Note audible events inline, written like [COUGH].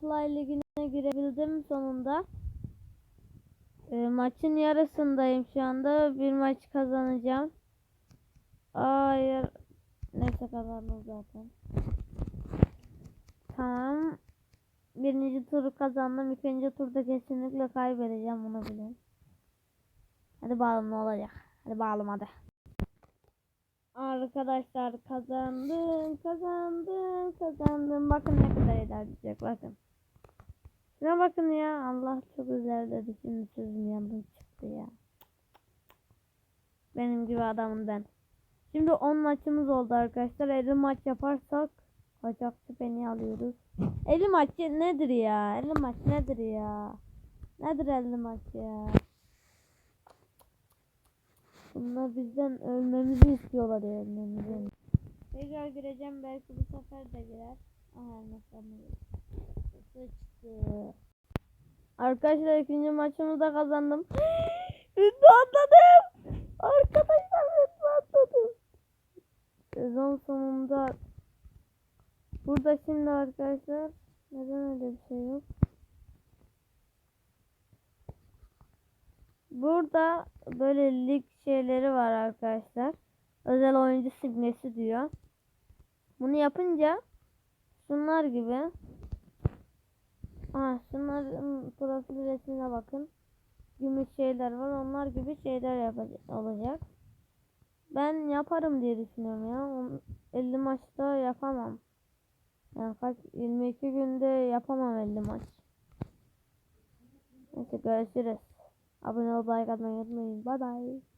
Play ligine girebildim sonunda. Ee, maçın yarısındayım şu anda. Bir maç kazanacağım. Hayır. Neyse kazandım zaten. Tamam. Birinci turu kazandım. İkinci turda kesinlikle kaybedeceğim bunu bilin. Hadi bakalım ne olacak. Hadi bakalım hadi. Arkadaşlar kazandım, kazandım, kazandım. Bakın ne kadar ilerleyecek bakın. Şuna bakın ya. Allah çok ilerledi. Şimdi sözüm yandım çıktı ya. Benim gibi adamım ben. Şimdi 10 maçımız oldu arkadaşlar. 50 maç yaparsak kaçakçı beni alıyoruz. 50 maç nedir ya? 50 maç nedir ya? Nedir 50 maç ya? Bunlar bizden ölmemizi istiyorlar ya ölmemizi. Tekrar gireceğim belki bu sefer de girer. Aha mesela Sıçtı. Arkadaşlar ikinci maçımızda kazandım. [GASPS] Rütbe atladım. Arkadaşlar rütbe atladım. Sezon sonunda burada şimdi arkadaşlar neden öyle bir şey yok? Burada böyle lig şeyleri var arkadaşlar. Özel oyuncu simgesi diyor. Bunu yapınca şunlar gibi. Aa, şunların profil resmine bakın. Gümüş şeyler var. Onlar gibi şeyler yapacak olacak. Ben yaparım diye düşünüyorum ya. On- 50 maçta yapamam. Yani kaç 22 günde yapamam 50 maç. Neyse görüşürüz. Abone olup like atmayı unutmayın. Bye bye.